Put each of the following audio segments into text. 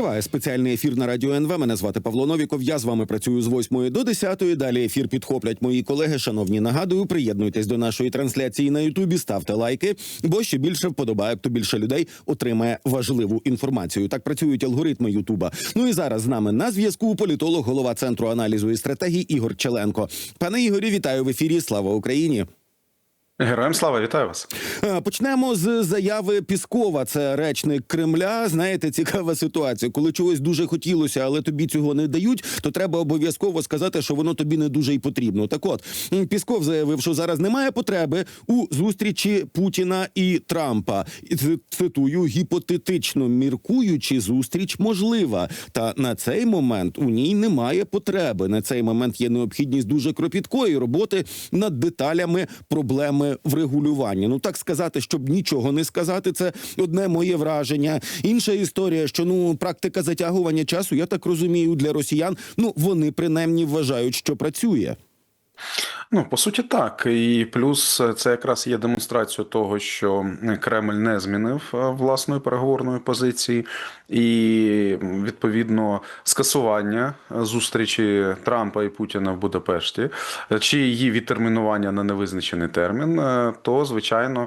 Триває спеціальний ефір на радіо НВ. Мене звати Павло Новіков. Я з вами працюю з 8 до 10. Далі ефір підхоплять мої колеги. Шановні, нагадую, приєднуйтесь до нашої трансляції на Ютубі, ставте лайки, бо ще більше вподобайок, то більше людей отримає важливу інформацію. Так працюють алгоритми Ютуба. Ну і зараз з нами на зв'язку політолог, голова центру аналізу і стратегій Ігор Челенко. Пане Ігорі, вітаю в ефірі. Слава Україні! Героям слава, вітаю вас. Е, Почнемо з заяви Піскова. Це речник Кремля. Знаєте, цікава ситуація. Коли чогось дуже хотілося, але тобі цього не дають, то треба обов'язково сказати, що воно тобі не дуже й потрібно. Так, от Пісков заявив, що зараз немає потреби у зустрічі Путіна і Трампа. Цитую гіпотетично міркуючи, зустріч можлива. Та на цей момент у ній немає потреби. На цей момент є необхідність дуже кропіткої роботи над деталями проблеми врегулювання. Ну так сказати, щоб нічого не сказати, це одне моє враження. Інша історія, що ну практика затягування часу, я так розумію, для росіян. Ну вони принаймні вважають, що працює. Ну по суті, так. І плюс це якраз є демонстрацією того, що Кремль не змінив е, власної переговорної позиції, і відповідно скасування зустрічі Трампа і Путіна в Будапешті чи її відтермінування на невизначений термін, е, то звичайно е,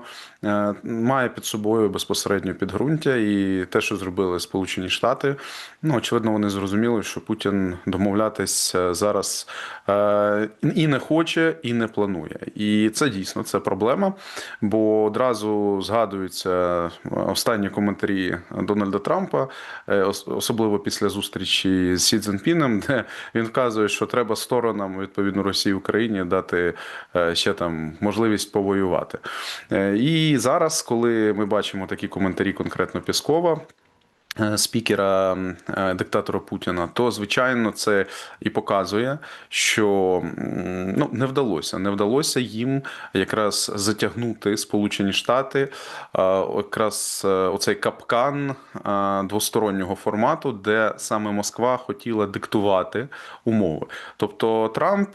має під собою безпосередньо підґрунтя, і те, що зробили Сполучені Штати, ну очевидно, вони зрозуміли, що Путін домовлятись е, зараз е, і не хоче, і не планує. І це дійсно це проблема. Бо одразу згадуються останні коментарі Дональда Трампа, е, особливо після зустрічі з Сі Цзіньпіном, де він вказує, що треба сторонам відповідно Росії і Україні дати е, ще там можливість повоювати. Е, І зараз, коли ми бачимо такі коментарі конкретно Піскова. Е, Спікера е, диктатора Путіна, то звичайно це і показує, що ну не вдалося. Не вдалося їм якраз затягнути Сполучені Штати, е, якраз оцей капкан двостороннього формату, де саме Москва хотіла диктувати умови. Тобто Трамп,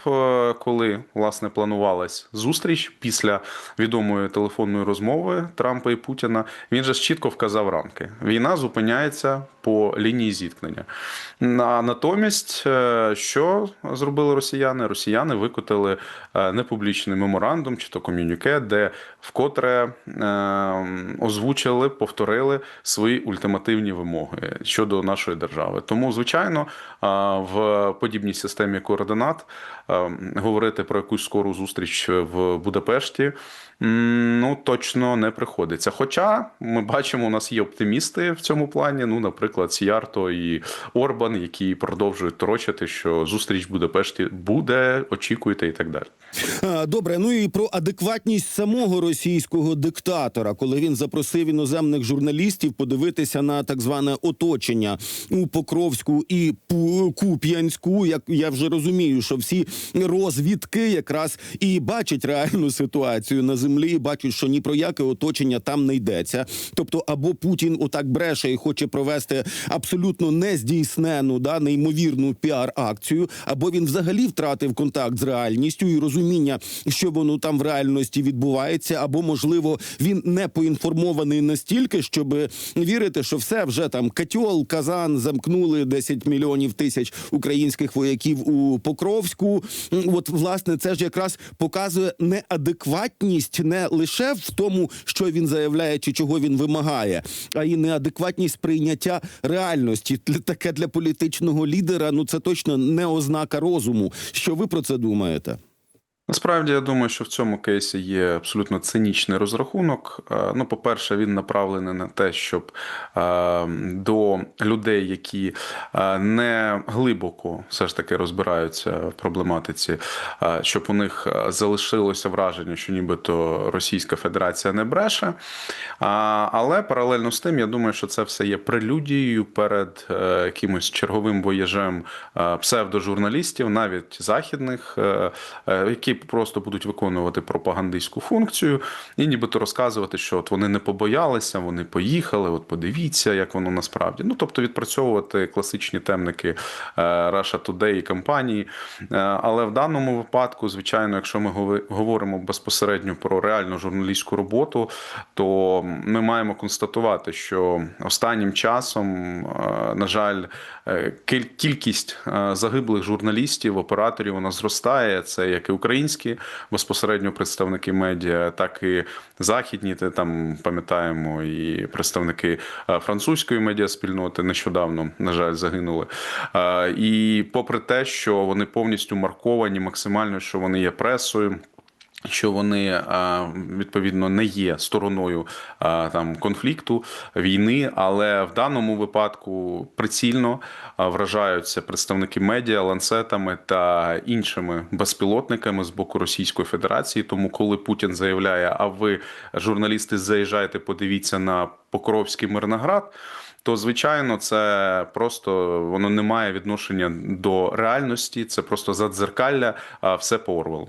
коли власне планувалась зустріч після відомої телефонної розмови Трампа і Путіна, він же чітко вказав рамки. Війна зупиняється по лінії зіткнення. А натомість, е, що зробили росіяни? Росіяни викотили е, непублічний меморандум чи то ком'юніке, де вкотре е, озвучили, повторили свої ультимативні вимоги щодо нашої держави. Тому, звичайно, в подібній системі координат говорити про якусь скору зустріч в Будапешті. Ну, точно не приходиться. Хоча ми бачимо, у нас є оптимісти в цьому плані. Ну, наприклад, Сіярто і Орбан, які продовжують торочити, що зустріч в Будапешті буде, очікуйте і так далі. Добре, ну і про адекватність самого російського диктатора, коли він запросив іноземних журналістів подивитися на так зване оточення у Покровську і Куп'янську. Як я вже розумію, що всі розвідки якраз і бачать реальну ситуацію на землі, і бачать, що ні про яке оточення там не йдеться. Тобто, або Путін отак бреше і хоче провести абсолютно нездійснену, да неймовірну піар-акцію, або він взагалі втратив контакт з реальністю і розуміння, що воно там в реальності відбувається, або можливо він не поінформований настільки, щоб вірити, що все вже там Катьол, Казан замкнули 10 мільйонів тисяч українських вояків у Покровську. От власне це ж якраз показує неадекватність не лише в тому, що він заявляє чи чого він вимагає, а й неадекватність сприйняття реальності. Таке для політичного лідера. Ну це точно не ознака розуму. Що ви про це думаєте? Насправді я думаю, що в цьому кейсі є абсолютно цинічний розрахунок. Е, Ну, по-перше, він направлений на те, щоб е, до людей, які е, не глибоко все ж таки розбираються в проблематиці, щоб у них залишилося враження, що нібито Російська Федерація не бреше. Але паралельно з тим, я думаю, що це все є прелюдією перед якимось черговим воєжем псевдожурналістів, навіть західних, які просто будуть виконувати пропагандистську функцію і нібито розказувати, що от вони не побоялися, вони поїхали. От подивіться, як воно насправді. Ну тобто відпрацьовувати класичні темники е, Russia Today і компанії. Е, Але в даному випадку, звичайно, якщо ми говоримо безпосередньо про реальну журналістську роботу, то ми маємо констатувати, що останнім часом, е, на жаль, кількість загиблих журналістів, операторів вона зростає. Це як і українські безпосередньо представники медіа, так і західні. Там пам'ятаємо і представники е, французької медіаспільноти нещодавно, на жаль, загинули. Е, І попри те, що вони повністю марковані максимально, що вони є пресою. Що вони відповідно не є стороною там конфлікту війни, але в даному випадку прицільно вражаються представники медіа ланцетами та іншими безпілотниками з боку Російської Федерації. Тому, коли Путін заявляє, а ви журналісти, заїжджайте, подивіться на Покровський Мирноград. То звичайно, це просто воно не має відношення до реальності. Це просто задзеркалля, а все по Орвелу.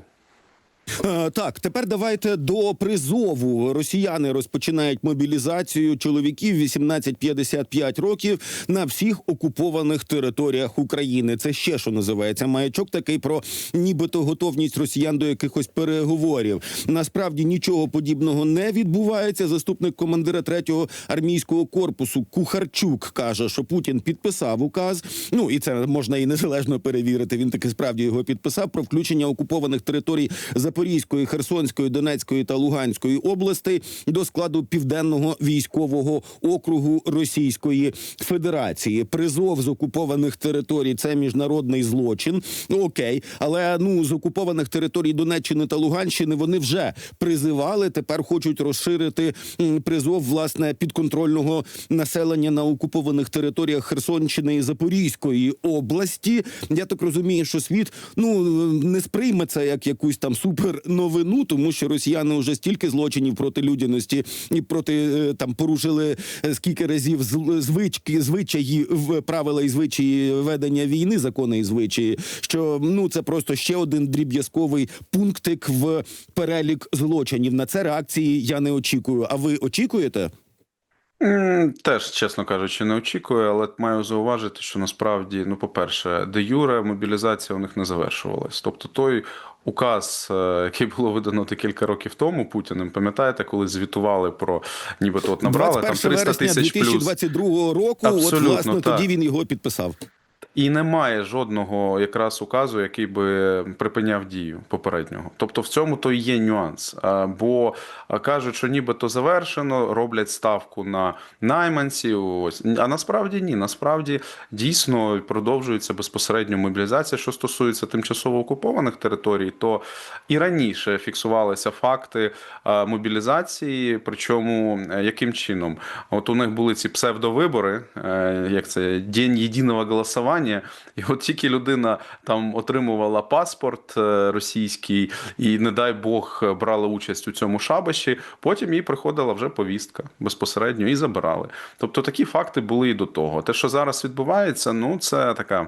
Е, Так, тепер давайте до призову. Росіяни розпочинають мобілізацію чоловіків 18-55 років на всіх окупованих територіях України. Це ще що називається маячок такий про нібито готовність росіян до якихось переговорів. Насправді нічого подібного не відбувається. Заступник командира 3-го армійського корпусу Кухарчук каже, що Путін підписав указ. Ну і це можна і незалежно перевірити. Він таки справді його підписав про включення окупованих територій Запорізької, Херсонської, Донецької та Луганської областей до складу південного військового округу Російської Федерації. Призов з окупованих територій це міжнародний злочин. Окей, але ну з окупованих територій Донеччини та Луганщини вони вже призивали. Тепер хочуть розширити призов власне підконтрольного населення на окупованих територіях Херсонщини і Запорізької області. Я так розумію, що світ ну не сприйме це як якусь там супер новину, тому що росіяни вже стільки злочинів проти людяності і проти е, там порушили е, скільки разів звички, звичаї правила і звичаї ведення війни, закони і звичаї. Що ну це просто ще один дріб'язковий пунктик в перелік злочинів. На це реакції я не очікую. А ви очікуєте? М, Теж, чесно кажучи, не очікую, але маю зауважити, що насправді, ну, по-перше, де юре мобілізація у них не завершувалась. Тобто той указ, е, який було видано декілька років тому Путіним, пам'ятаєте, коли звітували про нібито от набрали там 21 300 вересня тисяч плюс. 2022 року. от Абсолютно, власне так. тоді він його підписав. І немає жодного якраз указу, який би припиняв дію попереднього. Тобто в цьому то є нюанс. Бо кажуть, що нібито завершено, роблять ставку на найманців. Ось а насправді ні. Насправді дійсно продовжується безпосередньо мобілізація. Що стосується тимчасово окупованих територій, то і раніше фіксувалися факти мобілізації. Причому е, яким чином? От у них були ці псевдовибори, е, як це День єдиного голосування. І от тільки людина там отримувала паспорт е, російський, і, не дай Бог, брала участь у цьому шабаші, потім їй приходила вже повістка безпосередньо і забирали. Тобто такі факти були і до того. Те, що зараз відбувається, ну це така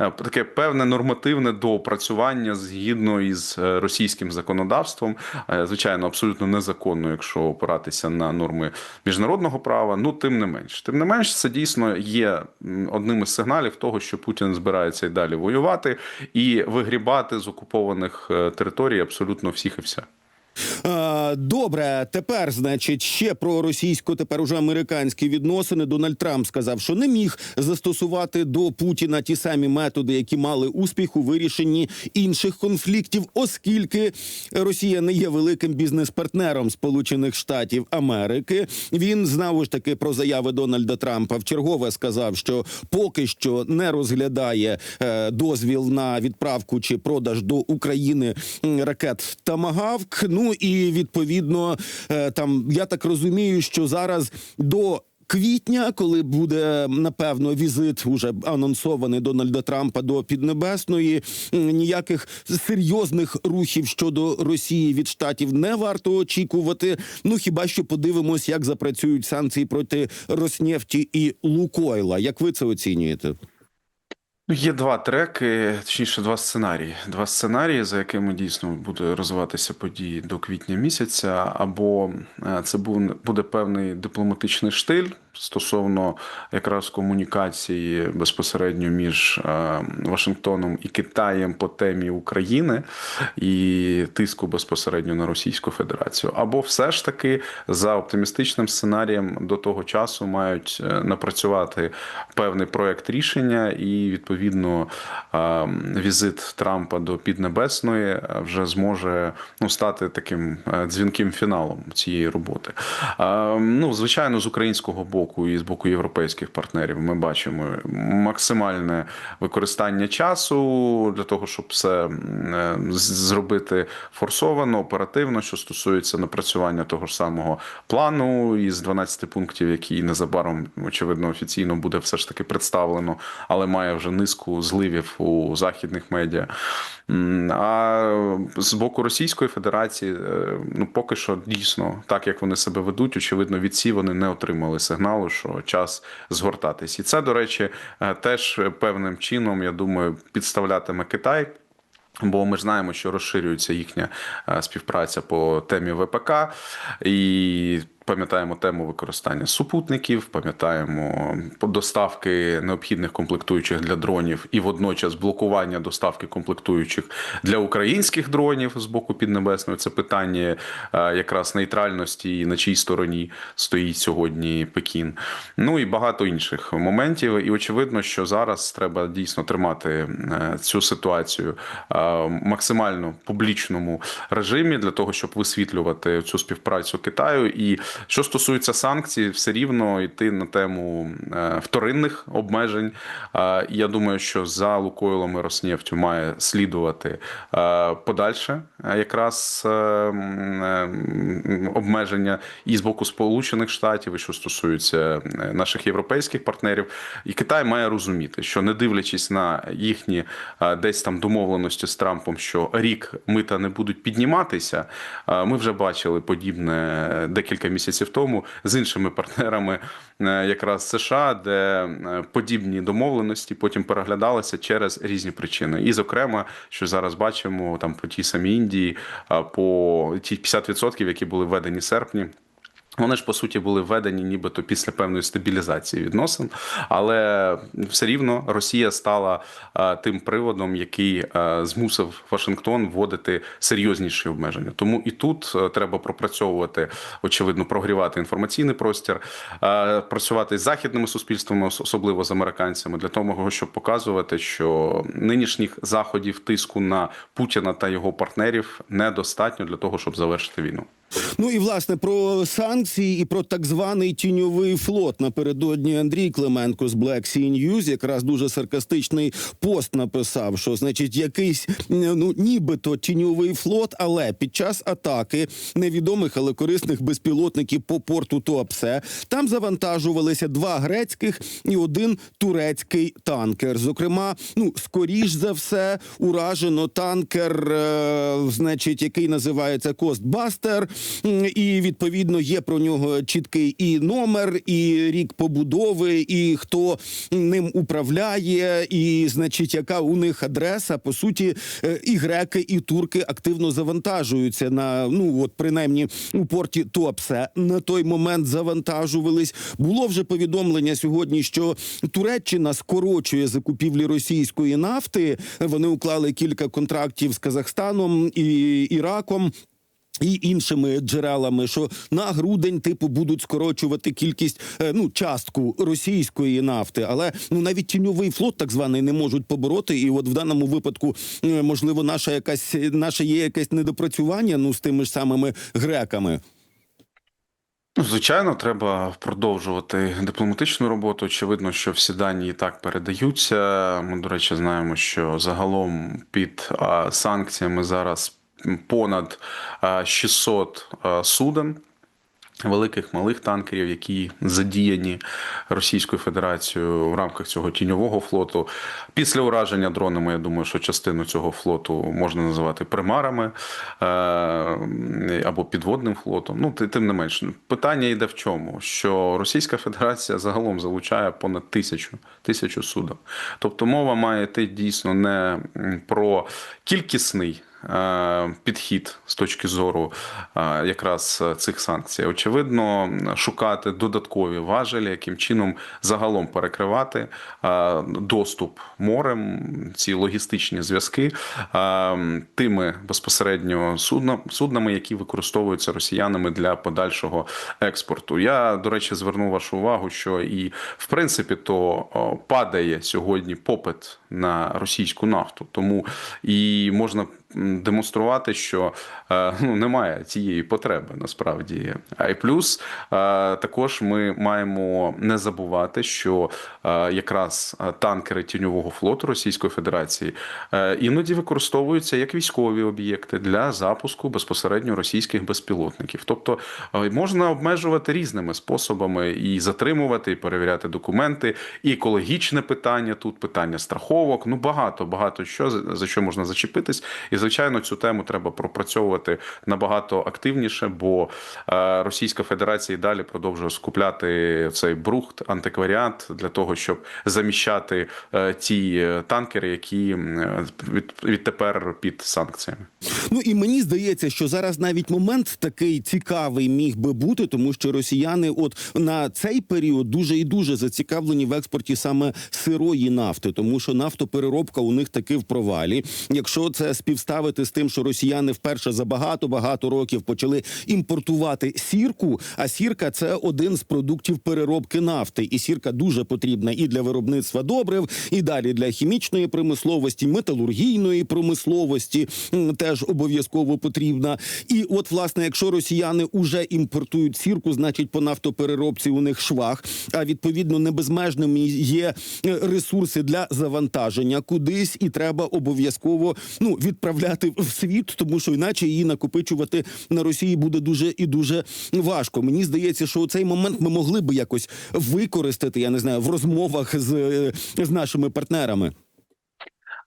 е, таке певне нормативне доопрацювання згідно із е, російським законодавством. Звичайно, абсолютно незаконно, якщо опиратися на норми міжнародного права. Ну тим не менш, тим не менш, це дійсно є одним із сигналів того, що Путін збирається і далі воювати і вигрібати з окупованих е, територій абсолютно всіх і вся. Добре, тепер, значить, ще про російсько, тепер уже американські відносини. Дональд Трамп сказав, що не міг застосувати до Путіна ті самі методи, які мали успіх у вирішенні інших конфліктів, оскільки Росія не є великим бізнес-партнером Сполучених Штатів Америки. Він знову ж таки про заяви Дональда Трампа вчергове сказав, що поки що не розглядає е, дозвіл на відправку чи продаж до України ракет Тамагавк. Ну і відповідно, е, там я так розумію, що зараз до. Квітня, коли буде напевно візит уже анонсований Дональда Трампа до Піднебесної, ніяких серйозних рухів щодо Росії від штатів не варто очікувати. Ну хіба що подивимось, як запрацюють санкції проти Роснефті і Лукойла. Як ви це оцінюєте? Ну, Є два треки, точніше, два сценарії. Два сценарії, за якими дійсно буде розвиватися події до квітня місяця, або е, це бу- буде певний дипломатичний штиль стосовно якраз комунікації безпосередньо між е, Вашингтоном і Китаєм по темі України і тиску безпосередньо на Російську Федерацію, або все ж таки за оптимістичним сценарієм до того часу мають е, напрацювати певний проект рішення, і відповідно е, візит Трампа до Піднебесної е, вже зможе ну стати таким е, дзвінким фіналом цієї роботи. Ну, звичайно, з українського боку і з боку європейських партнерів ми бачимо максимальне використання часу для того, щоб все е, зробити форсовано, оперативно, що стосується напрацювання того ж самого плану із 12 пунктів, який незабаром очевидно офіційно буде все ж таки представлено, але має вже низку зливів у західних медіа. А з боку Російської Федерації, е, ну поки що дійсно, так як вони себе ведуть, очевидно, від ці вони не отримали сигналу, що час згортатись. І це, до речі, е, теж певним чином, я думаю, підставлятиме Китай. Бо ми ж знаємо, що розширюється їхня е, співпраця по темі ВПК, і пам'ятаємо тему використання супутників, пам'ятаємо доставки необхідних комплектуючих для дронів і водночас блокування доставки комплектуючих для українських дронів з боку Піднебесної. Це питання е, якраз нейтральності на чій стороні стоїть сьогодні Пекін. Ну і багато інших моментів. І очевидно, що зараз треба дійсно тримати е, цю ситуацію е, максимально публічному режимі для того, щоб висвітлювати цю співпрацю Китаю. І що стосується санкцій, все рівно йти на тему е, вторинних обмежень. Е, Я думаю, що за Лукойлом і Роснефтю має слідувати е, подальше якраз обмеження і з боку Сполучених Штатів, і що стосується наших європейських партнерів. І Китай має розуміти, що не дивлячись на їхні десь там домовленості з Трампом, що рік мита не будуть підніматися. Ми вже бачили подібне декілька місяців тому з іншими партнерами, е, якраз США, де е, подібні домовленості потім переглядалися через різні причини. І, зокрема, що зараз бачимо там по тій самій Індії, по ті 50%, які були введені в серпні. Вони ж по суті були введені нібито після певної стабілізації відносин, але все рівно Росія стала е, тим приводом, який е, змусив Вашингтон вводити серйозніші обмеження. Тому і тут е, треба пропрацьовувати, очевидно, прогрівати інформаційний простір, е, працювати з західними суспільствами, особливо з американцями, для того, щоб показувати, що нинішніх заходів тиску на Путіна та його партнерів недостатньо для того, щоб завершити війну. Ну і власне про санкції і про так званий тіньовий флот напередодні Андрій Клименко з Black Sea News якраз дуже саркастичний пост написав, що значить якийсь ну нібито тіньовий флот, але під час атаки невідомих, але корисних безпілотників по порту Туапсе там завантажувалися два грецьких і один турецький танкер. Зокрема, ну скоріш за все уражено танкер, е, значить, який називається Костбастер. І відповідно є про нього чіткий і номер, і рік побудови, і хто ним управляє, і значить, яка у них адреса. По суті, е, і греки, і турки активно завантажуються на ну от принаймні у порті Туапсе. На той момент завантажувались. Було вже повідомлення сьогодні, що Туреччина скорочує закупівлі російської нафти. Вони уклали кілька контрактів з Казахстаном і Іраком. І іншими джерелами, що на грудень типу будуть скорочувати кількість е, ну частку російської нафти, але ну навіть тіньовий флот, так званий, не можуть побороти. І от в даному випадку, е, можливо, наша якась наше є якесь недопрацювання ну з тими ж самими греками. Ну, Звичайно, треба продовжувати дипломатичну роботу. Очевидно, що всі дані і так передаються. Ми, до речі, знаємо, що загалом під санкціями зараз понад а, 600 суден. Великих малих танкерів, які задіяні Російською Федерацією в рамках цього тіньового флоту. Після ураження дронами, я думаю, що частину цього флоту можна називати примарами е, або підводним флотом. Ну, тим не менш, питання йде в чому? Що Російська Федерація загалом залучає понад тисячу, тисячу суден. Тобто мова має йти дійсно не про кількісний е, підхід з точки зору е, якраз цих санкцій. Очевидно, шукати додаткові важелі, яким чином загалом перекривати е, доступ морем, ці логістичні зв'язки е, тими безпосередньо суднами, які використовуються росіянами для подальшого експорту. Я, до речі, звернув вашу увагу, що і в принципі то падає сьогодні попит на російську нафту, тому і можна демонструвати, що е, ну, немає цієї потреби насправді. А і плюс е, також ми маємо не забувати, що е, якраз танкери тіньового флоту Російської Федерації іноді використовуються як військові об'єкти для запуску безпосередньо російських безпілотників. Тобто можна обмежувати різними способами і затримувати, і перевіряти документи, і екологічне питання тут, питання страховок. Ну багато, багато що за що можна зачепитись. І звичайно, цю тему треба пропрацьовувати набагато активніше, бо е, Російська Федерація і далі продовжує скупляти цей брухт, антикваріат для того, щоб заміщати е, ті е, танкери, які відтепер під санкціями. Ну і мені здається, що зараз навіть момент такий цікавий міг би бути, тому що росіяни, от на цей період, дуже і дуже зацікавлені в експорті саме сирої нафти, тому що нафтопереробка у них таки в провалі. Якщо це співставити з тим, що росіяни вперше за багато багато років почали імпортувати сірку, а сірка це один з продуктів переробки нафти, і сірка дуже потрібна і для виробництва добрив, і далі для хімічної промисловості, металургійної промисловості теж обов'язково потрібна. І от, власне, якщо росіяни уже імпортують сірку, значить по нафтопереробці у них швах. А відповідно не безмежними є е, ресурси для завантаження кудись, і треба обов'язково ну відправляти в світ, тому що іначе її накопичувати на Росії буде дуже і дуже важко. Мені здається, що цей момент ми могли би якось використати, я не знаю, в розмовах з, е, з нашими партнерами.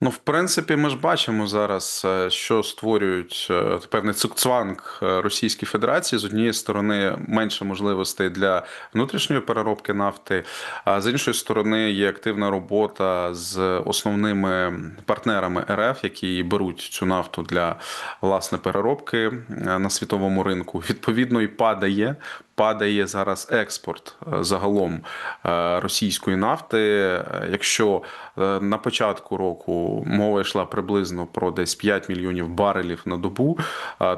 Ну, в принципі, ми ж бачимо зараз, е, що створюють е, певний цукцванг е, Російської Федерації. З однієї сторони, менше можливостей для внутрішньої переробки нафти, а з іншої сторони, є активна робота з основними партнерами РФ, які беруть цю нафту для власне переробки на світовому ринку. Відповідно, і падає. Падає зараз експорт е, загалом е, російської нафти. Е, Якщо на початку року мова йшла приблизно про десь 5 мільйонів барелів на добу,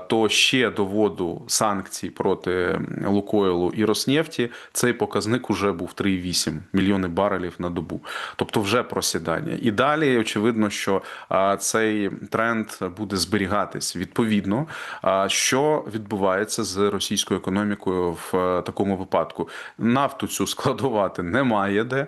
то ще до вводу санкцій проти Лукойлу і Роснефті цей показник уже був 3,8 мільйони барелів на добу. Тобто вже просідання. І далі очевидно, що цей тренд буде зберігатись. Відповідно, що відбувається з російською економікою в е, такому випадку? Нафту цю складувати немає де,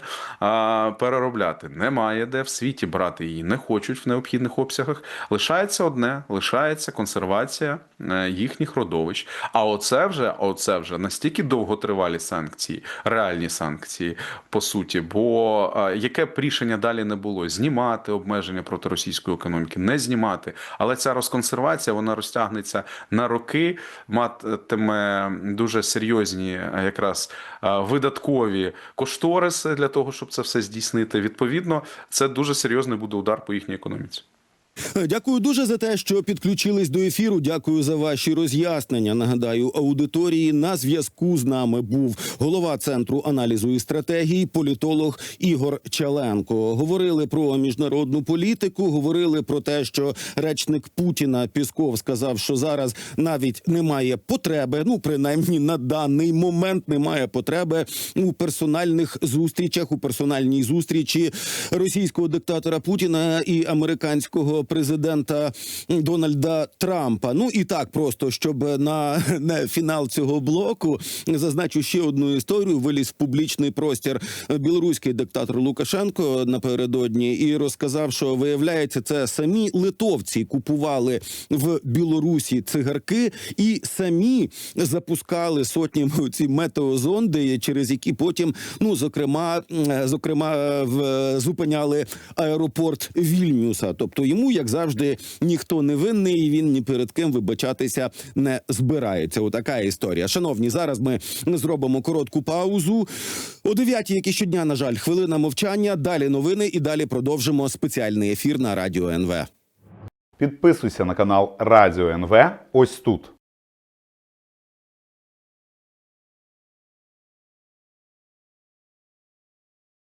переробляти немає де. В світі брати її не хочуть в необхідних обсягах. Лишається одне: лишається консервація е, їхніх родовищ. А оце вже, оце вже настільки довготривалі санкції, реальні санкції, по суті. Бо е, яке б рішення далі не було: знімати обмеження проти російської економіки, не знімати. Але ця розконсервація вона розтягнеться на роки, матиме дуже серйозні е, якраз е, видаткові кошториси для того, щоб це все здійснити. Відповідно, це дуже серйозний буде удар по їхній економіці. Дякую дуже за те, що підключились до ефіру. Дякую за ваші роз'яснення. Нагадаю, аудиторії на зв'язку з нами був голова центру аналізу і стратегії, політолог Ігор Чаленко. Говорили про міжнародну політику. Говорили про те, що речник Путіна Пісков сказав, що зараз навіть немає потреби. Ну принаймні на даний момент немає потреби у персональних зустрічах, у персональній зустрічі російського диктатора Путіна і американського президента Дональда Трампа. Ну і так просто, щоб на, на фінал цього блоку зазначу ще одну історію. Виліз в публічний простір білоруський диктатор Лукашенко напередодні і розказав, що виявляється, це самі литовці купували в Білорусі цигарки і самі запускали сотнями ці метеозонди, через які потім, ну зокрема, зокрема, в зупиняли аеропорт Вільнюса. Тобто йому, як завжди, ніхто не винний, і він ні перед ким вибачатися не збирається. Отака історія. Шановні, зараз ми зробимо коротку паузу. О 9 як і щодня, на жаль, хвилина мовчання. Далі новини і далі продовжимо спеціальний ефір на радіо НВ. Підписуйся на канал Радіо НВ ось тут.